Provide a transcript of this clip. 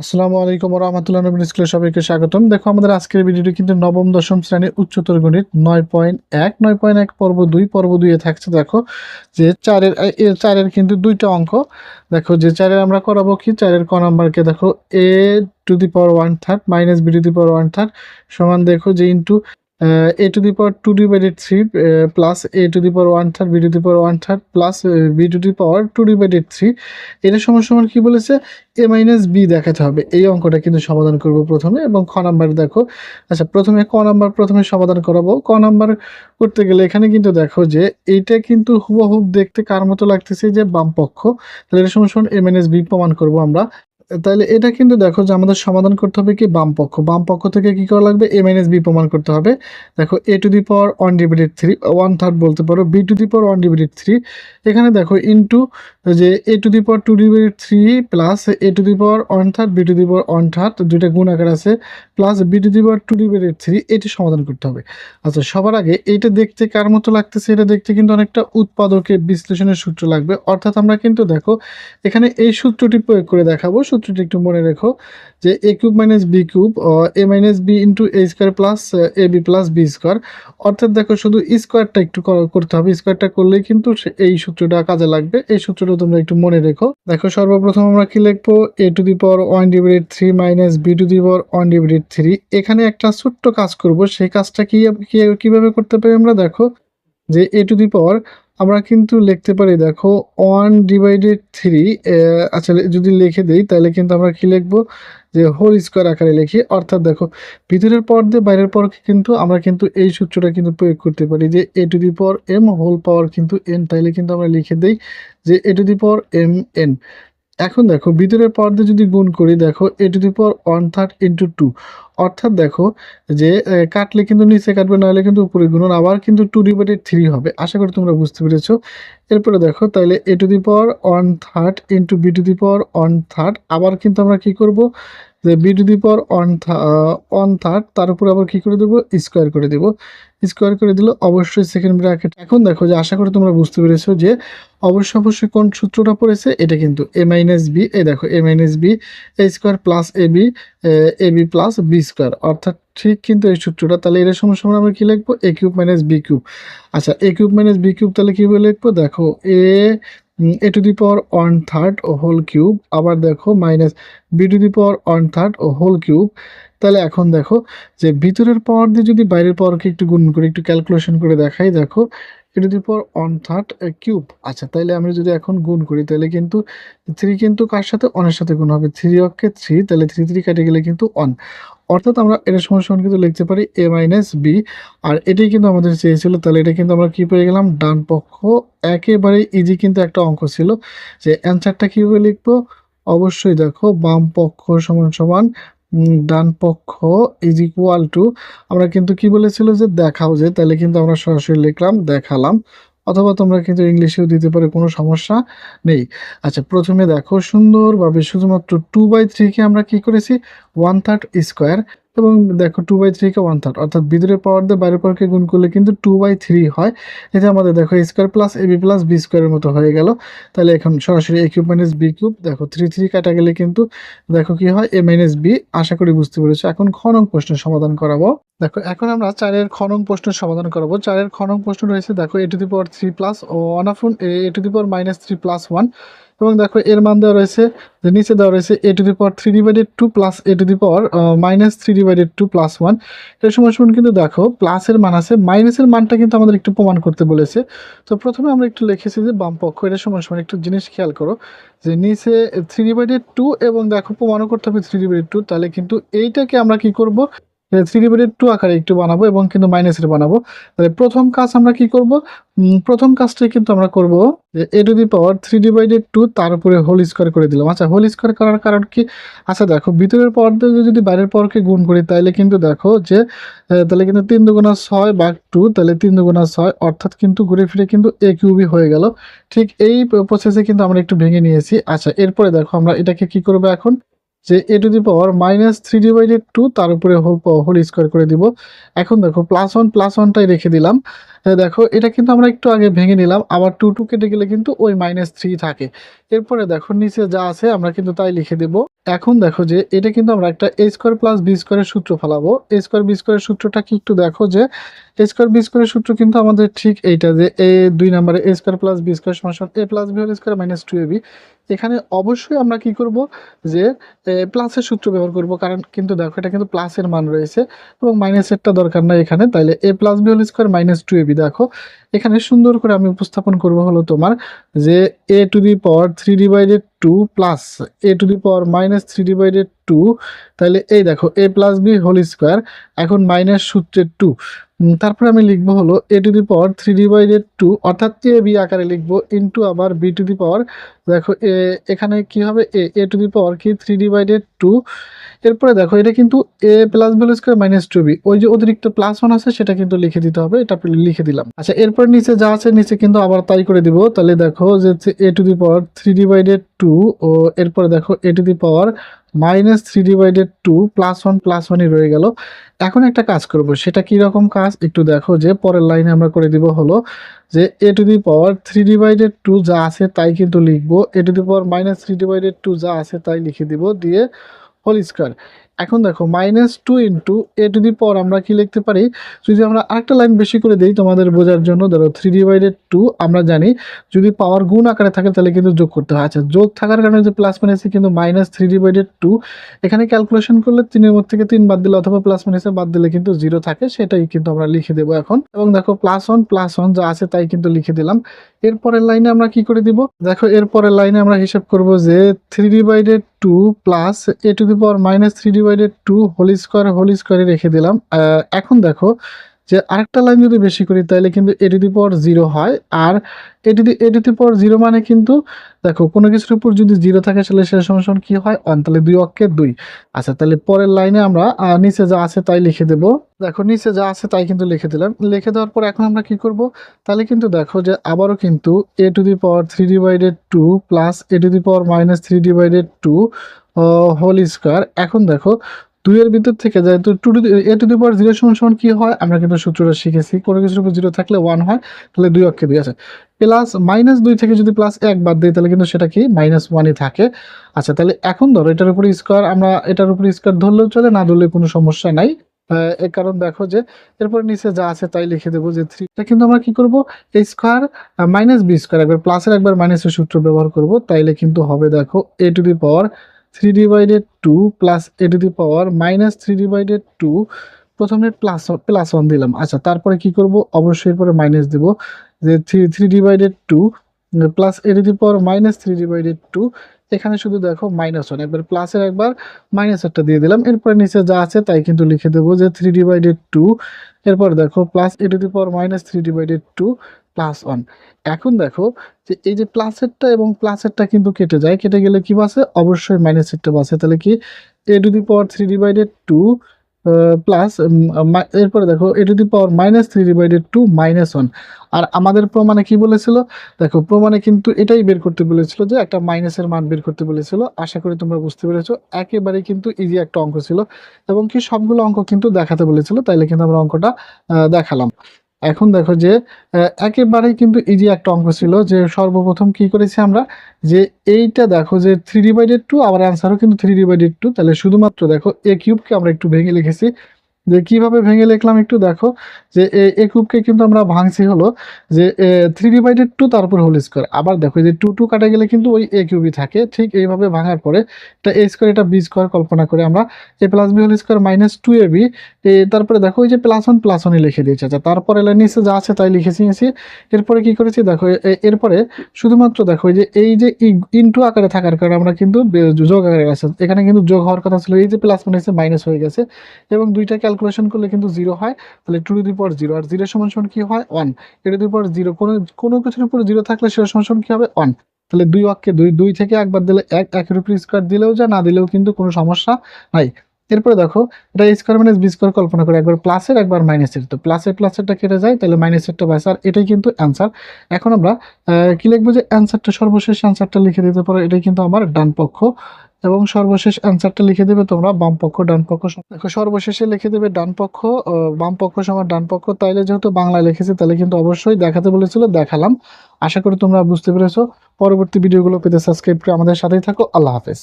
আসসালামু আলাইকুম রহমতুল্লাহ নবীন স্কুলে সবাইকে স্বাগতম। দেখো, আমাদের আজকের ভিডিওটি কিন্তু নবম, দশম শ্রেণির উচ্চতর গণিত নয় পয়েন্ট এক, নয় পয়েন্ট এক পর্ব দুই, পর্ব দুইয়ে থাকছে, দেখো, যে চারের চারের কিন্তু দুইটা অঙ্ক। দেখো, যে চারের আমরা করাবো কি? চারের ক নাম্বারকে দেখো, A to the power one third minus B to the power one third সমান দেখো, যে into A to the power two divided three plus A to the power one third B to the power one third plus B to the power two divided three এটা সময় সময় কি বলেছে? এ minus B দেখাতে হবে। এই অঙ্কটা কিন্তু সমাধান করব প্রথমে এবং খ নাম্বার দেখো। আচ্ছা প্রথমে ক নাম্বার প্রথমে সমাধান করাবো। ক নাম্বার করতে গেলে এখানে কিন্তু দেখো যে এইটা কিন্তু হুবহুব দেখতে কার মতো লাগতেছে যে বাম পক্ষ তাহলে এটা সময় সময় এ মাইনাস বি প্রমাণ করব আমরা। তাহলে এটা কিন্তু দেখো যে আমাদের সমাধান করতে হবে কি বাম পক্ষ। বাম পক্ষ থেকে কি করা লাগবে? এ মাইনাস বি প্রমাণ করতে হবে। দেখো A to the power one divided three one third বলতে পারো। B to the power one divided three এখানে দেখো ইন্টু যে A to the power two divided three plus A to the power one third B to the power one third দুইটা গুণ আকার আছে plus B to the power two divided three এটি সমাধান করতে হবে। আচ্ছা সবার আগে এইটা দেখতে কার মতো লাগতেছে? এটা দেখতে কিন্তু অনেকটা উৎপাদকের বিশ্লেষণের সূত্র লাগবে। অর্থাৎ আমরা কিন্তু দেখো, এখানে এই সূত্রটি প্রয়োগ করে দেখাবো। সূত্রটি একটু মনে রেখো যে A cube minus B cube A minus B into A square plus A B plus B square অর্থাৎ দেখো শুধু স্কোয়ারটা একটু করতে হবে। স্কোয়ারটা করলেই কিন্তু এই সূত্রটা কাজে লাগবে। এই সূত্রটা তোমরা একটু মনে রেখো। দেখো সর্বপ্রথম আমরা কি লিখব? A to the power one divided three minus B to the power one divided three এখানে একটা ছোট্ট কাজ করব। সেই কাজটা কি কীভাবে করতে পারি আমরা? দেখো যে এ টু দি পাওয়ার আমরা কিন্তু লিখতে পারি, দেখো ওয়ান ডিভাইডেড থ্রি আসলে যদি লিখে দেই, তাহলে কিন্তু আমরা কি লিখব? যে হোল স্কোয়ার আকারে লিখি। অর্থাৎ দেখো, ভিতরের পর দিয়ে বাইরের পর কিন্তু আমরা কিন্তু এই সূত্রটা কিন্তু প্রয়োগ করতে পারি যে A to the power M whole power কিন্তু এন তাইলে কিন্তু আমরা লিখে দেই যে A to the power M N এখন দেখো, ভিতরের পর্দা যদি গুণ করি, দেখো A to the power one third into two অর্থাৎ দেখো যে কাটলে কিন্তু নিচে কাটবে, নাহলে কিন্তু উপরে গুণন। আবার কিন্তু টু ডিভাইডেড থ্রি হবে। আশা করি তোমরা বুঝতে পেরেছ। এরপরে দেখো তাহলে A to the power one third into B to the power one third আবার কিন্তু আমরা কি করব? যে B to the power one third তার উপরে আবার কি করে দেবো? স্কোয়ার করে দেবো। স্কোয়ার করে দিলে অবশ্যই সেকেন্ড ব্র্যাকেট এখন দেখো যে আশা করি তোমরা বুঝতে পেরেছ যে অবশ্যই অবশ্যই কোন সূত্রটা পড়েছে? এটা কিন্তু এ মাইনাস বি এই দেখো A minus B A square plus A B A B plus B square অর্থাৎ ঠিক কিন্তু এই সূত্রটা, তাহলে এর সময় আমরা কী লিখব? A cube minus B cube আচ্ছা A cube minus B cube তাহলে কীভাবে লিখব? দেখো A A to the power one third O whole cube আবার দেখো minus B to the power one third O whole cube তাহলে এখন দেখো যে ভিতরের পাওয়ার দিয়ে যদি বাইরের পাওয়ারকে একটু গুণ করে, একটু ক্যালকুলেশন করে দেখাই, দেখো A to the power one third cube আচ্ছা তাহলে আমরা যদি এখন গুণ করি তাহলে কিন্তু থ্রি কিন্তু কার সাথে? অনের সাথে গুণ হবে থ্রি অক্ষে থ্রি তাহলে থ্রি থ্রি কেটে গেলে কিন্তু অন অর্থাৎ আমরা এটা সমান সমান কিন্তু লিখতে পারি এ মাইনাস বি আর এটাই কিন্তু আমাদের চেয়েছিল, তাহলে এটা কিন্তু আমরা কি পেয়ে গেলাম? ডান পক্ষ, একেবারে ইজি কিন্তু একটা অঙ্ক ছিল, যে অ্যান্সারটা কীভাবে লিখব? অবশ্যই দেখো বাম পক্ষ সমান সমান ডান পক্ষ ইজ ইকুয়াল টু আমরা কিন্তু কি বলেছিল যে দেখাও যে, তাহলে কিন্তু আমরা সরাসরি লিখলাম, দেখালাম, অথবা তোমরা কিন্তু ইংলিশেও দিতে পারে, কোনো সমস্যা নেই। আচ্ছা প্রথমে দেখো, সুন্দরভাবে শুধুমাত্র টু বাই থ্রিকে আমরা কি করেছি? ওয়ান থার্ড স্কোয়ার এবং দেখো টু বাই থ্রিকে ওয়ান থার্ড অর্থাৎ ভিতরে পাওয়ার দিয়ে বাইরের পাওয়ারকে গুণ করলে কিন্তু টু বাই থ্রি হয়। এতে আমাদের দেখো square plus A B plus B স্কোয়ারের মতো হয়ে গেল। তাহলে এখন সরাসরি A cube minus B cube দেখো থ্রি থ্রি কাটা গেলে কিন্তু দেখো কি হয়? এ মাইনাস বি আশা করি বুঝতে পেরেছ। এখন খনং প্রশ্নের সমাধান করাবো। দেখো এখন আমরা চারের খনং প্রশ্নের সমাধান করাবো। চারের খনং প্রশ্ন রয়েছে, দেখো A to the power three plus one of A to the power minus three plus one এবং দেখো এর মান দেওয়া রয়েছে, যে নিচে দেওয়া রয়েছে A to the power three divided two plus A to the power minus three divided two plus ওয়ানের সময় সময় কিন্তু দেখো প্লাসের মান আছে মাইনাসের মানটা কিন্তু আমাদের একটু প্রমাণ করতে বলেছে। তো প্রথমে আমরা একটু লিখেছি যে বাম পক্ষ এটার সময় সময় একটু জিনিস খেয়াল করো, যে নিচে থ্রি ডিভাইডেড টু এবং দেখো প্রমাণও করতে হবে থ্রি ডিভাইডেড টু তাহলে কিন্তু এইটাকে আমরা কি করব? থ্রি ডিভাইডেড টু আকারে একটু বানাবো এবং কিন্তু মাইনাসের বানাবো। তাহলে প্রথম কাজ আমরা কি করব? প্রথম কাজটাই কিন্তু আমরা করব যে A to the power three divided two তার উপরে হোল স্কোয়ার করে দিলাম। আচ্ছা হোল স্কোয়ার করার কারণ কি? আচ্ছা দেখো, ভিতরের পাওয়ার দিয়ে যদি বাইরের পাওয়ারকে গুণ করি, তাহলে কিন্তু দেখো যে তাহলে কিন্তু তিন দুগুণা ছয় বাঘ টু তাহলে তিন দুগুণা ছয়, অর্থাৎ কিন্তু ঘুরে ফিরে কিন্তু এ কিউবই হয়ে গেল। ঠিক এই প্রসেসে কিন্তু আমরা একটু ভেঙে নিয়েছি। আচ্ছা এরপরে দেখো আমরা এটাকে কি করব এখন? যে A to the power minus three divided two তার উপরে হোল স্কোয়ার করে দিব। এখন দেখো প্লাস ওয়ান প্লাস ওয়ানটাই রেখে দিলাম। দেখো, এটা কিন্তু আমরা একটু আগে ভেঙে নিলাম। আবার টু টু কেটে গেলে কিন্তু ওই মাইনাস থ্রি থাকে। এরপরে দেখো, নিচে যা আছে আমরা কিন্তু তাই লিখে দেব। এখন দেখো যে, এটা কিন্তু আমরা একটা এ স্কোয়ার প্লাস বি স্কোয়ারের সূত্র ফেলাবো। এ স্কোয়ার বি স্কোয়ারের সূত্রটা কি একটু দেখো যে এ স্কোয়ার বি স্কোয়ারের সূত্র কিন্তু আমাদের ঠিক এইটা যে এ দুই নম্বরে A square plus B square সমান A plus B whole square minus two A B এখানে অবশ্যই আমরা কি করব যে প্লাসের সূত্র ব্যবহার করব, কারণ কিন্তু দেখো, এটা কিন্তু প্লাসের মান রয়েছে। এবং মাইনাসেরটা দরকার নাই এখানে, তাইলে A plus B whole square minus two A B দেখো। এখানে সুন্দর করে আমি উপস্থাপন করব হলো তোমার যে A to the power three divided two plus A to the power minus three divided two তাহলে এই দেখো A plus B whole square এখন মাইনাস সূত্রের টু তারপরে আমি লিখব হলো A to the power three divided two অর্থাৎ এ বি আকারে লিখব ইন্টু আবার বি টু দি পাওয়ার দেখো, এ, এখানে কি হবে? এ এ টু দি পাওয়ার কি? থ্রি ডিভাইডেড টু এরপরে দেখো, এটা কিন্তু A plus B square minus two B ওই যে অতিরিক্ত প্লাস ওয়ান আছে, সেটা কিন্তু লিখে দিতে হবে, এটা লিখে দিলাম। আচ্ছা এরপর নিচে যা আছে, নিচে কিন্তু আবার তাই করে দিব। তাহলে দেখো যে A to the power three divided two ও এরপরে দেখো A to the power minus three divided two plus one plus ওয়ানই রয়ে গেল। এখন একটা কাজ করব, সেটা কি রকম কাজ? একটু দেখো যে পরের লাইনে আমরা করে দিব হলো যে A to the power three divided two যা আছে তাই কিন্তু লিখব। A to the power minus three divided two যা আছে তাই লিখে দিব। দিয়ে হোল স্কোয়ার এখন দেখো minus two into A to the পর আমরা কি লিখতে পারি? যদি আমরা আরেকটা লাইন বেশি করে দিই তোমাদের বোঝার জন্য, ধরো থ্রি ডিভাইডেড টু আমরা জানি যদি পাওয়ার গুণ আকারে থাকে তাহলে কিন্তু যোগ করতে হয়। আচ্ছা যোগ থাকার কারণে যে প্লাস মাইনাসে কিন্তু মাইনাস থ্রি ডিভাইডেড টু এখানে ক্যালকুলেশন করলে তিনের মধ্যে থেকে তিন বাদ দিলে অথবা প্লাস মাইনাসে বাদ দিলে কিন্তু জিরো থাকে, সেটাই কিন্তু আমরা লিখে দেবো এখন। এবং দেখো প্লাস ওয়ান প্লাস ওয়ান যা আছে তাই কিন্তু লিখে দিলাম। এরপরের লাইনে আমরা কি করে দিব? দেখো, এরপরের লাইনে আমরা হিসাব করব যে three divided two plus A to the power minus three divided two whole square whole স্কোয়ারে রেখে দিলাম। এখন দেখো যে আরেকটা লাইন যদি বেশি করি, তাহলে কিন্তু A to the power zero হয়। আর A to the A to the power zero মানে কিন্তু, দেখো, কোনো কিছুর উপর যদি জিরো থাকে, তাহলে সে সমান কি হয়? অন তাহলে দুই অক্ষে দুই। আচ্ছা তাহলে পরের লাইনে আমরা নিচে যা আছে তাই লিখে দেব। দেখো, নিচে যা আছে তাই কিন্তু লিখে দিলাম। লিখে দেওয়ার পর এখন আমরা কি করব? তাহলে কিন্তু দেখো যে আবারও কিন্তু A to the power three divided two plus A to the power minus three divided two whole square এখন দেখো দুইয়ের ভিতর থেকে যেহেতু two two A to the power zero সমান সমান কি হয়? আমরা কিন্তু সূত্রটা শিখেছি। কোনো কিছুর উপর জিরো থাকলে ওয়ান হয়, তাহলে দুই অক্ষে দুই আছে। প্লাস মাইনাস দুই থেকে যদি প্লাস এক বাদ দিই, তাহলে কিন্তু সেটা কি? মাইনাস ওয়ানই থাকে। আচ্ছা তাহলে এখন ধরো এটার উপরে স্কোয়ার আমরা এটার উপরে স্কোয়ার ধরলেও চলে, না ধরলে কোনো সমস্যা নাই। এর কারণ দেখো যে, এরপর নিচে যা আছে তাই লিখে দেবো যে থ্রি এটা কিন্তু আমরা কি করব? এই স্কোয়ার মাইনাস বি স্কোয়ার একবার প্লাসের একবার মাইনাসের সূত্র ব্যবহার করব, তাইলে কিন্তু হবে দেখো A to the power three divided two plus A to the power minus three divided two প্রথমে প্লাস প্লাস ওয়ান দিলাম। আচ্ছা তারপরে কি করব? অবশ্যই এরপরে মাইনাস দেব। যে three three divided two plus A to the power minus three divided two এখানে শুধু দেখো মাইনাস ওয়ান একবার প্লাসের একবার মাইনাস একটা দিয়ে দিলাম। এরপরে নিচে যা আছে তাই কিন্তু লিখে দেবো যে থ্রি ডিভাইডেড টু এরপর দেখো plus A to the power minus three divided two plus one এখন দেখো যে এই যে প্লাসেরটা এবং প্লাসেরটা কিন্তু কেটে যায়। কেটে গেলে কি বাসে? অবশ্যই মাইনাস সেটটা বাসে। তাহলে কি? A to the power three divided two plus এরপরে দেখো A to the power minus three divided two minus one আর আমাদের প্রমাণে কি বলেছিল? দেখো, প্রমাণে কিন্তু এটাই বের করতে বলেছিল যে একটা মাইনাসের মান বের করতে বলেছিল। আশা করি তোমরা বুঝতে পেরেছ। একেবারে কিন্তু ইজি একটা অঙ্ক ছিল। এবং কি সবগুলো অঙ্ক কিন্তু দেখাতে বলেছিল, তাইলে কিন্তু আমরা অঙ্কটা দেখালাম। এখন দেখো যে একেবারেই কিন্তু ইজি একটা অঙ্ক ছিল যে সর্বপ্রথম কি করেছি আমরা? যে এইটা দেখো যে থ্রি ডিভাইডেড টু আবার অ্যান্সারও কিন্তু থ্রি ডিভাইডেড টু তাহলে শুধুমাত্র দেখো এ কিউবকে আমরা একটু ভেঙে লিখেছি। যে কীভাবে ভেঙে লিখলাম একটু দেখো, যে এ- কিউবকে কিন্তু আমরা ভাঙছি হলো যে থ্রি ডিভাইডেড টু তারপর হোল স্কোয়ার আবার দেখো যে টু টু কাটা গেলে কিন্তু ওই এ কিউবই থাকে। ঠিক এইভাবে ভাঙার পরে এটা এ স্কোয়ার এটা বি স্কোয়ার কল্পনা করে আমরা A plus B whole square minus two A B তারপরে দেখো, ওই যে প্লাস ওয়ান প্লাস ওয়ানই লিখে দিয়েছে। আচ্ছা তারপরে নিচে যা আছে তাই লিখেছি নিয়েছি। এরপরে কি করেছি দেখো এরপরে শুধুমাত্র দেখো যে, এই যে ইনটু আকারে থাকার কারণে আমরা কিন্তু যোগ আকারে আছে এখানে কিন্তু যোগ হওয়ার কথা ছিল, এই যে প্লাস এসে মাইনাস হয়ে গেছে। এবং দুইটা ক্যালকুলেশন করলে কিন্তু জিরো হয়, তাহলে two to the power zero R zero সমান সমান কি হয়? One A to the power zero কোনো কোনো কিছুর উপরে জিরো থাকলে সেটা সমান সমান কি হবে? ওয়ান তাহলে দুই অক্ষে দুই দুই থেকে একবার দিলে এক একের উপরে স্কোয়ার দিলেও যা, না দিলেও কিন্তু কোনো সমস্যা নাই। এরপরে দেখো, এটা স্কোয়ার মাইনাস বি স্কোয়ার কল্পনা করে একবার প্লাসের একবার মাইনাসের তো প্লাসের প্লাসেরটা কেটে যায়, তাহলে মাইনাসেরটা বাস আর এটাই কিন্তু অ্যান্সার এখন আমরা কি লিখব যে অ্যান্সারটা সর্বশেষ অ্যান্সারটা লিখে দিতে পারো, এটাই কিন্তু আমার ডান পক্ষ। এবং সর্বশেষ অ্যান্সারটা লিখে দেবে তোমরা বাম পক্ষ, ডান পক্ষ দেখো, সর্বশেষে লিখে দেবে ডান পক্ষ বাম পক্ষ সমান ডান পক্ষ। তাইলে যেহেতু বাংলায় লিখেছে তাহলে কিন্তু অবশ্যই দেখাতে বলেছিল, দেখালাম। আশা করি তোমরা বুঝতে পেরেছ। পরবর্তী ভিডিওগুলো পেতে সাবস্ক্রাইব করে আমাদের সাথেই থাকো। আল্লাহ হাফেজ।